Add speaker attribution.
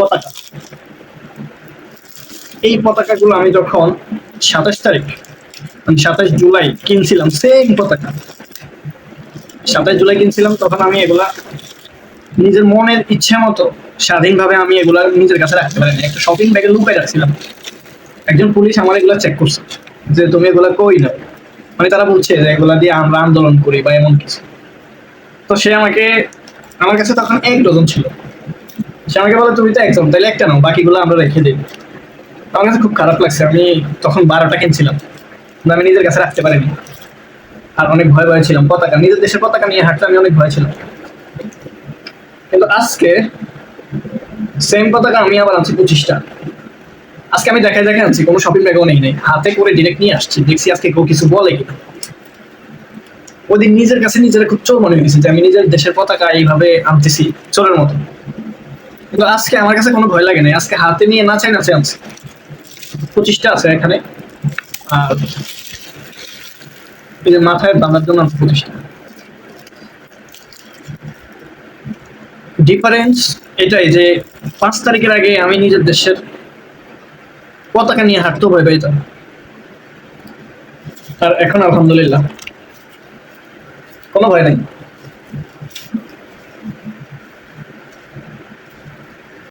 Speaker 1: পতাকা। এই পতাকাগুলো আমি যখন সাতাশ তারিখ মানে সাতাশ জুলাই কিনছিলাম সেম পতাকা। সাতাশ জুলাই কিনছিলাম, তখন আমি এগুলা নিজের মনের ইচ্ছে মতো স্বাধীনভাবে আমি এগুলা নিজের কাছে রাখতে পারিনি। একটা শপিং ব্যাগে লুকাই রাখছিলাম। একজন পুলিশ আমার এগুলা চেক করছে, যে তুমি এগুলা কই না মানে তারা বলছে যে এগুলা দিয়ে আমরা আন্দোলন করি বা এমন কিছু। তো সে আমাকে, আমার কাছে তখন এক ডজন ছিল। আমাকে বলে, তুমি তো একজন তাহলে একটা নাও, বাকিগুলো আমরা রেখে দিই। আমার কাছে খুব খারাপ লাগছে, আমি তখন বারোটা কিনছিলাম আমি নিজের কাছে রাখতে পারিনি। আর অনেক ভয় ভয় ছিলাম, পতাকা, নিজের দেশের পতাকা নিয়ে হাঁটতে আমি অনেক ভয় ছিলাম। কিন্তু আজকে সেম পতাকা আমি আবার আনছি পঁচিশটা। আজকে আমি দেখাই দেখে আনছি, কোনো শপিং ব্যাগও নেই নেই। হাতে করে ডিরেক্ট নিয়ে আসছি, দেখছি আজকে কেউ কিছু বলে কিনা। ওদিন নিজের কাছে নিজের খুব চোর মনে হয়েছে যে আমি নিজের দেশের পতাকা এইভাবে আনতেছি, চোরের মতো। কিন্তু আজকে আমার কাছে কোনো ভয় লাগে না আজকে হাতে নিয়ে নাচাই নাচে আনছি। পঁচিশটা আছে এখানে। আর মাথায় বাঁধার জন্য আনছি পঁচিশটা। ডিফারেন্স এটাই যে পাঁচ তারিখের আগে আমি নিজের দেশের পতাকা নিয়ে হাঁটতেও ভয় পাইতাম আর এখন আলহামদুলিল্লাহ। কোনো ভয় নেই।